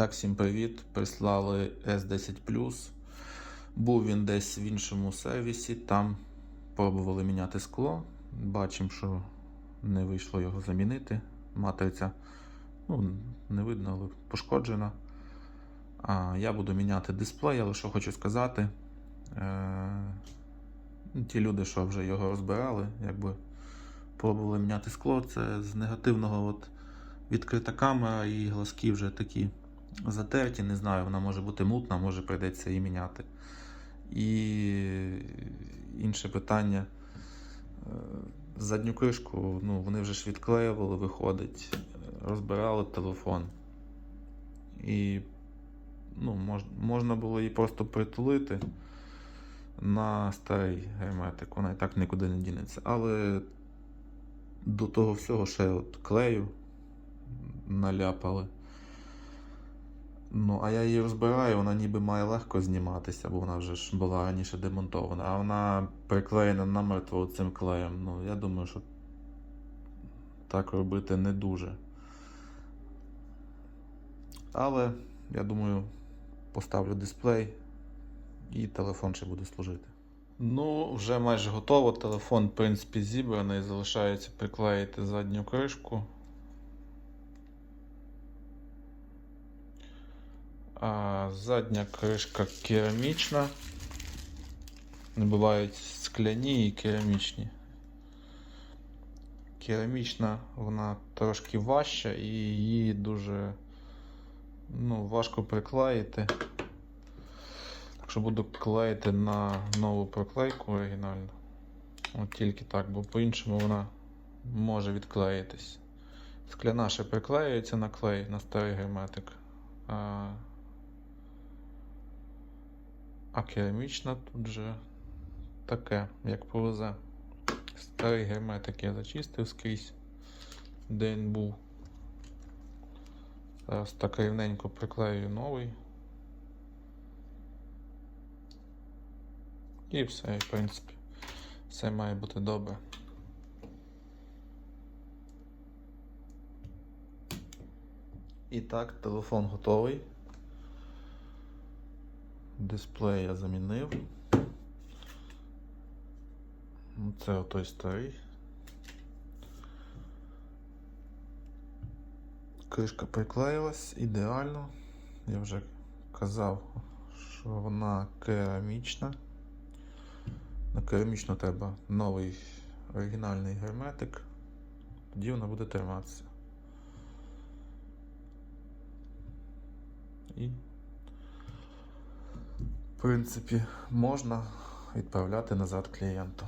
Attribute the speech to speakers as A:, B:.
A: Так, всім привіт. Прислали S10 Був він десь в іншому сервісі, там пробували міняти скло. Бачимо, що не вийшло його замінити. Матриця ну, не видно, але пошкоджена. А я буду міняти дисплей, але що хочу сказати. Е- ті люди, що вже його розбирали, якби пробували міняти скло, це з негативного от відкрита камера і глазки вже такі затерті. Не знаю, вона може бути мутна, може прийдеться її міняти. І інше питання. е, Задню кришку, ну, вони вже ж відклеювали, виходить, розбирали телефон. І ну, мож, можна було її просто притулити на старий герметик, вона і так нікуди не дінеться. Але до того всього ще от клею наляпали. Ну, а я її розбираю, вона ніби має легко зніматися, бо вона вже ж була раніше демонтована, а вона приклеєна намертво цим клеєм. Ну, я думаю, що так робити не дуже. Але, я думаю, поставлю дисплей і телефон ще буде служити. Ну, вже майже готово. Телефон, в принципі, зібраний. Залишається приклеїти задню кришку. А, задня кришка керамічна. Не бувають скляні і керамічні. Керамічна, вона трошки важча і її дуже ну, важко приклеїти. Так що буду клеїти на нову проклейку оригінальну. От тільки так, бо по-іншому вона може відклеїтись. Скляна ще приклеюється на клей на старий герметик. А, керамічна тут же таке, як повезе. Старий герметик я зачистив скрізь, де він був. Зараз так рівненько приклею новий. І все, в принципі, все має бути добре. І так, телефон готовий. Дисплей я замінив. Ну, Це отой старий. Кришка приклеїлась ідеально. Я вже казав, що вона керамічна. На керамічну треба новий оригінальний герметик. Тоді вона буде триматися. І, принципі, можна відправляти назад клієнту.